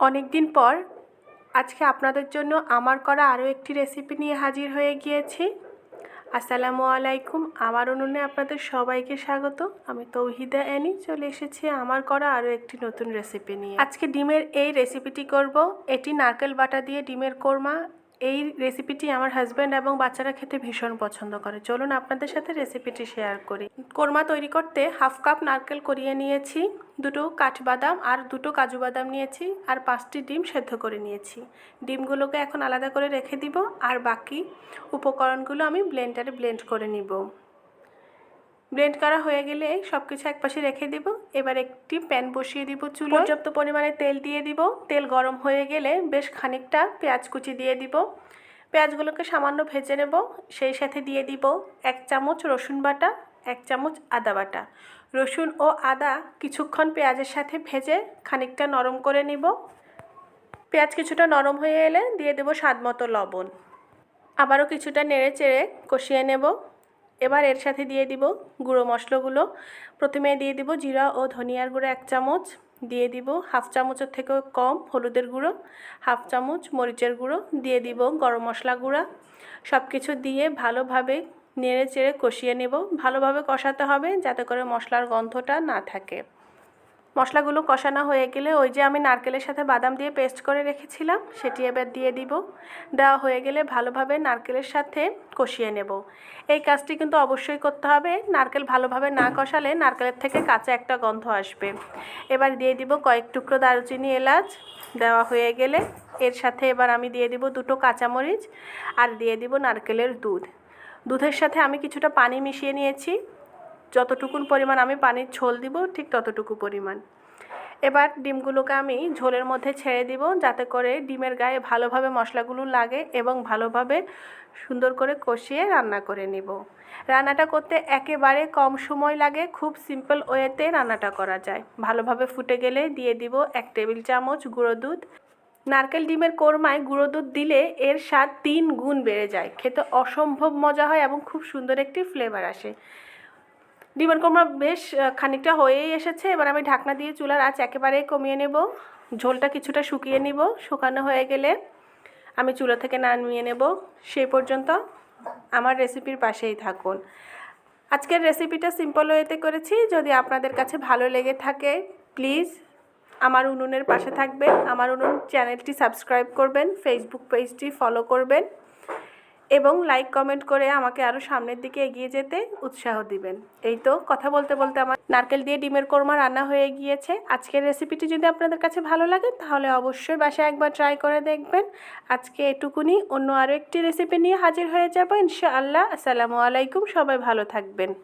অনেক দিন পর আজকে আপনাদের জন্য আমার করা আরও একটি রেসিপি নিয়ে হাজির হয়ে গিয়েছি। আসসালামু আলাইকুম। আমার উনুনে আপনাদের সবাইকে স্বাগত। আমি তৌহিদা এনি চলে এসেছি আমার করা আরও একটি নতুন রেসিপি নিয়ে। আজকে ডিমের এই রেসিপিটি করব। এটি নারকেল বাটা দিয়ে ডিমের কোরমা এই রেসিপিটি আমার হাজব্যান্ড এবং বাচ্চারা খেতে ভীষণ পছন্দ করে। চলুন আপনাদের সাথে রেসিপিটি শেয়ার করি। কোরমা তৈরি করতে হাফ কাপ নারকেল করিয়ে নিয়েছি, দুটো কাঠবাদাম আর দুটো কাজু বাদাম নিয়েছি আর পাঁচটি ডিম সেদ্ধ করে নিয়েছি। ডিমগুলোকে এখন আলাদা করে রেখে দিব আর বাকি উপকরণগুলো আমি ব্লেন্ডারে ব্লেন্ড করে নিব। ব্লেন্ড করা হয়ে গেলে সব কিছু একপাশে রেখে দিব। এবার একটি প্যান বসিয়ে দিব চুলো। পর্যাপ্ত পরিমাণে তেল দিয়ে দিব। তেল গরম হয়ে গেলে বেশ খানিকটা পেঁয়াজ কুচি দিয়ে দিব। পেঁয়াজগুলোকে সামান্য ভেজে নেব। সেই সাথে দিয়ে দিব এক চামচ রসুন বাটা, এক চামচ আদা বাটা। রসুন ও আদা কিছুক্ষণ পেঁয়াজের সাথে ভেজে খানিকটা নরম করে নিব। পেঁয়াজ কিছুটা নরম হয়ে এলে দিয়ে দেব স্বাদ মতো লবণ। আবারও কিছুটা নেড়ে চেড়ে কষিয়ে নেব। এবার এর সাথে দিয়ে দিব গুঁড়ো মশলাগুলো। প্রথমে দিয়ে দিব জিরা ও ধনিয়ার গুঁড়ো এক চামচ। দিয়ে দিব হাফ চামচের থেকেও কম হলুদের গুঁড়ো, হাফ চামচ মরিচের গুঁড়ো। দিয়ে দিব গরম মশলা গুঁড়া। সব কিছু দিয়ে ভালোভাবে নেড়ে চেড়ে কষিয়ে নেব। ভালোভাবে কষাতে হবে যাতে করে মশলার গন্ধটা না থাকে। মশলাগুলো কষানো হয়ে গেলে ওই যে আমি নারকেলের সাথে বাদাম দিয়ে পেস্ট করে রেখেছিলাম, সেটি এবার দিয়ে দিব। দেওয়া হয়ে গেলে ভালোভাবে নারকেলের সাথে কষিয়ে নেব। এই কাজটি কিন্তু অবশ্যই করতে হবে। নারকেল ভালোভাবে না কষালে নারকেলের থেকে কাঁচা একটা গন্ধ আসবে। এবার দিয়ে দিব কয়েক টুকরো দারুচিনি এলাচ। দেওয়া হয়ে গেলে এর সাথে এবার আমি দিয়ে দিব দুটো কাঁচামরিচ আর দিয়ে দিব নারকেলের দুধ। দুধের সাথে আমি কিছুটা পানি মিশিয়ে নিয়েছি। যতটুকুন পরিমাণ আমি পানির ঝোল দিব, ঠিক ততটুকু পরিমাণ। এবার ডিমগুলোকে আমি ঝোলের মধ্যে ছেড়ে দিব, যাতে করে ডিমের গায়ে ভালোভাবে মশলাগুলো লাগে এবং ভালোভাবে সুন্দর করে কষিয়ে রান্না করে নিব। রান্নাটা করতে একেবারে কম সময় লাগে, খুব সিম্পল ওয়েতে রান্নাটা করা যায়। ভালোভাবে ফুটে গেলে দিয়ে দিব এক টেবিল চামচ গুঁড়ো দুধ। নারকেল ডিমের কোরমায় গুঁড়ো দুধ দিলে এর স্বাদ তিন গুণ বেড়ে যায়। খেতে অসম্ভব মজা হয় এবং খুব সুন্দর একটি ফ্লেভার আসে। ডিমের কোরমা বেশ খানিকটা হয়েই এসেছে। এবার আমি ঢাকনা দিয়ে চুলার আঁচ একেবারে কমিয়ে নেব। ঝোলটা কিছুটা শুকিয়ে নিব, শুকানো হয়ে গেলে আমি চুলা থেকে নামিয়ে নেব। সেই পর্যন্ত আমার রেসিপির পাশেই থাকুন। আজকের রেসিপিটা সিম্পল ওয়েতে করেছি। যদি আপনাদের কাছে ভালো লেগে থাকে প্লিজ আমার উনুনের পাশে থাকবেন। আমার উনুন চ্যানেলটি সাবস্ক্রাইব করবেন ফেসবুক পেজটি ফলো করবেন। এবং লাইক কমেন্ট করে আমাকে আরও সামনের দিকে এগিয়ে যেতে উৎসাহ দিবেন। এই তো কথা বলতে বলতে আমার নারকেল দিয়ে ডিমের কোরমা রান্না হয়ে গিয়েছে। আজকের রেসিপিটি যদি আপনাদের কাছে ভালো লাগে, তাহলে অবশ্যই বাসায় একবার ট্রাই করে দেখবেন। আজকে এটুকুনি, অন্য আরও একটি রেসিপি নিয়ে হাজির হয়ে যাব ইনশাআল্লাহ। আসসালামু আলাইকুম, সবাই ভালো থাকবেন।